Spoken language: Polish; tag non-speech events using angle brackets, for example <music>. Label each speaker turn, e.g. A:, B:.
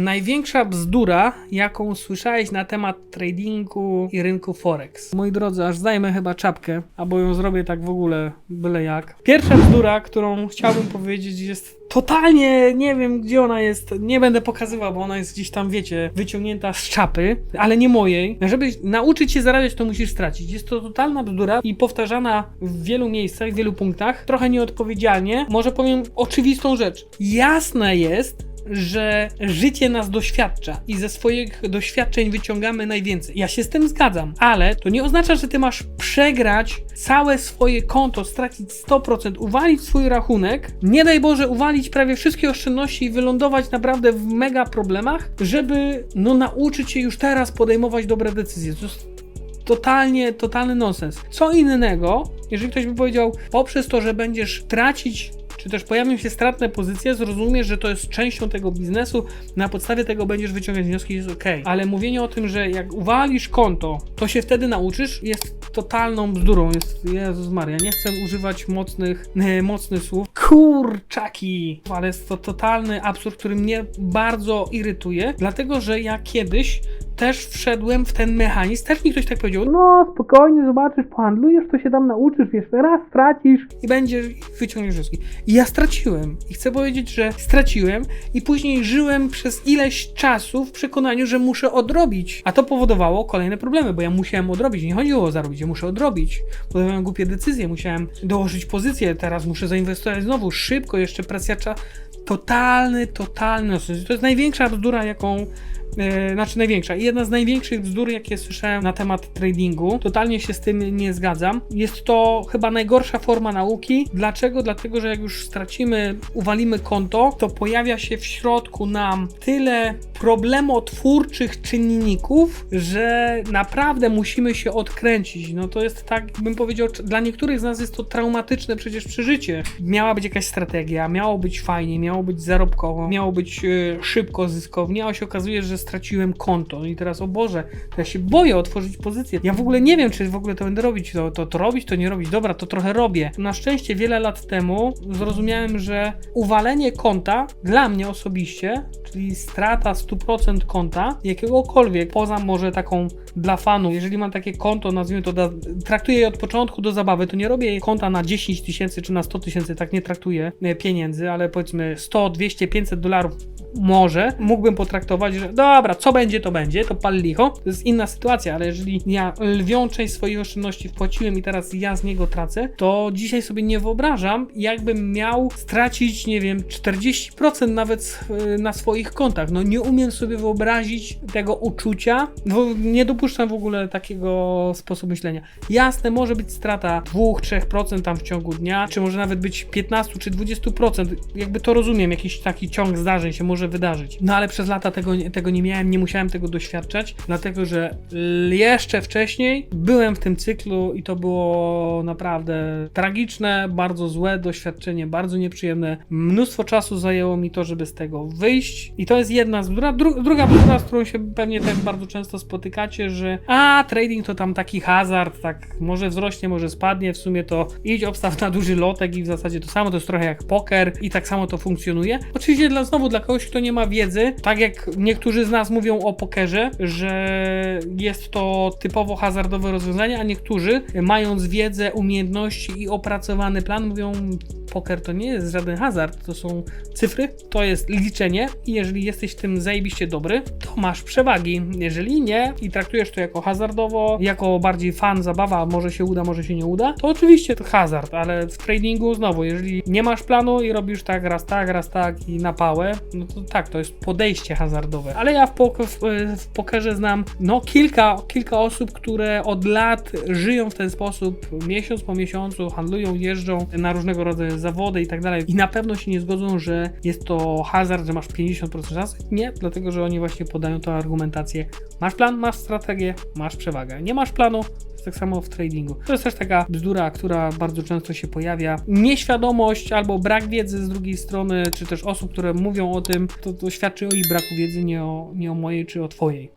A: Największa bzdura, jaką słyszałeś na temat tradingu i rynku Forex. Moi drodzy, aż zdajmy chyba czapkę, albo ją zrobię tak w ogóle byle jak. Pierwsza bzdura, którą chciałbym powiedzieć jest totalnie, nie wiem gdzie ona jest, nie będę pokazywał, bo ona jest gdzieś tam, wiecie, wyciągnięta z czapy, ale nie mojej. Żeby nauczyć się zarabiać, to musisz stracić. Jest to totalna bzdura i powtarzana w wielu miejscach, w wielu punktach, trochę nieodpowiedzialnie. Może powiem oczywistą rzecz. Jasne jest, że życie nas doświadcza i ze swoich doświadczeń wyciągamy najwięcej. Ja się z tym zgadzam, ale to nie oznacza, że ty masz przegrać całe swoje konto, stracić 100%, uwalić swój rachunek, nie daj Boże uwalić prawie wszystkie oszczędności i wylądować naprawdę w mega problemach, żeby no nauczyć się już teraz podejmować dobre decyzje. To totalnie, totalny nonsens. Co innego, jeżeli ktoś by powiedział, poprzez to, że będziesz tracić czy też pojawią się stratne pozycje, zrozumiesz, że to jest częścią tego biznesu, na podstawie tego będziesz wyciągać wnioski, jest ok. Ale mówienie o tym, że jak uwalisz konto, to się wtedy nauczysz, jest totalną bzdurą. Jest, Jezus Maria, nie chcę używać mocnych, <laughs> mocnych słów. Kurczaki! Ale jest to totalny absurd, który mnie bardzo irytuje, dlatego że ja kiedyś też wszedłem w ten mechanizm. Też mi ktoś tak powiedział, no spokojnie, zobaczysz, pohandlujesz, to się tam nauczysz, jeszcze raz stracisz i będziesz, wyciągniesz wnioski. I ja straciłem. I chcę powiedzieć, że straciłem i później żyłem przez ileś czasu w przekonaniu, że muszę odrobić. A to powodowało kolejne problemy, bo ja musiałem odrobić. Nie chodziło o zarobić, ja muszę odrobić. Podjąłem głupie decyzje, musiałem dołożyć pozycję, teraz muszę zainwestować znowu szybko, jeszcze presja cza... Totalny, totalny. To jest największa bzdura, jaką Yy, znaczy największa. Jedna z największych bzdur, jakie słyszałem na temat tradingu. Totalnie się z tym nie zgadzam. Jest to chyba najgorsza forma nauki. Dlaczego? Dlatego, że jak już stracimy, uwalimy konto, to pojawia się w środku nam tyle problemotwórczych czynników, że naprawdę musimy się odkręcić. No to jest tak, bym powiedział, dla niektórych z nas jest to traumatyczne przecież przeżycie. Miała być jakaś strategia, miało być fajnie, miało być zarobkowo, miało być yy, szybko, zyskownie, a się okazuje, że straciłem konto. No I teraz, o Boże, to ja się boję otworzyć pozycję. Ja w ogóle nie wiem, czy w ogóle to będę robić. To, to, to robić, to nie robić. Dobra, to trochę robię. Na szczęście wiele lat temu zrozumiałem, że uwalenie konta dla mnie osobiście, czyli strata 100% konta, jakiegokolwiek, poza może taką dla fanu, jeżeli mam takie konto, nazwijmy to, da, traktuję je od początku do zabawy, to nie robię konta na 10 tysięcy czy na 100 tysięcy, tak nie traktuję e, pieniędzy, ale powiedzmy 100, 200, 500 dolarów może mógłbym potraktować, że dobra, co będzie, to będzie, to pal licho. To jest inna sytuacja, ale jeżeli ja lwią część swoich oszczędności wpłaciłem i teraz ja z niego tracę, to dzisiaj sobie nie wyobrażam, jakbym miał stracić, nie wiem, 40% nawet e, na swoich kontach. No nie umiem sobie wyobrazić tego uczucia, nie dopuszczam w ogóle takiego sposobu myślenia. Jasne, może być strata 2-3% tam w ciągu dnia, czy może nawet być 15 czy 20%. Jakby to rozumiem, jakiś taki ciąg zdarzeń się może wydarzyć. No ale przez lata tego, tego nie miałem, nie musiałem tego doświadczać, dlatego że jeszcze wcześniej byłem w tym cyklu i to było naprawdę tragiczne, bardzo złe doświadczenie, bardzo nieprzyjemne. Mnóstwo czasu zajęło mi to, żeby z tego wyjść. I to jest jedna z dru druga bzdura, z którą się pewnie też bardzo często spotykacie, że a trading to tam taki hazard, tak może wzrośnie, może spadnie, w sumie to idź obstaw na duży lotek i w zasadzie to samo, to jest trochę jak poker i tak samo to funkcjonuje. Oczywiście dla znowu dla kogoś, kto nie ma wiedzy, tak jak niektórzy z nas mówią o pokerze, że jest to typowo hazardowe rozwiązanie, a niektórzy mając wiedzę, umiejętności i opracowany plan mówią poker to nie jest żaden hazard, to są cyfry, to jest liczenie i jeżeli jesteś tym zajebiście dobry, to masz przewagi. Jeżeli nie i traktujesz to jako hazardowo, jako bardziej fan, zabawa, może się uda, może się nie uda, to oczywiście to hazard, ale w tradingu znowu, jeżeli nie masz planu i robisz tak, raz tak, raz tak i na pałę, no to tak, to jest podejście hazardowe. Ale ja w, pok w, w pokerze znam no kilka, kilka osób, które od lat żyją w ten sposób, miesiąc po miesiącu, handlują, jeżdżą na różnego rodzaju zawody i tak dalej. I na pewno się nie zgodzą, że jest to hazard, że masz 50% szans. Nie, dlatego że oni właśnie podają tą argumentację. Masz plan, masz strategię, masz przewagę. Nie masz planu, tak samo w tradingu. To jest też taka bzdura, która bardzo często się pojawia. Nieświadomość albo brak wiedzy z drugiej strony, czy też osób, które mówią o tym, to, to świadczy o ich braku wiedzy, nie o, nie o mojej czy o twojej.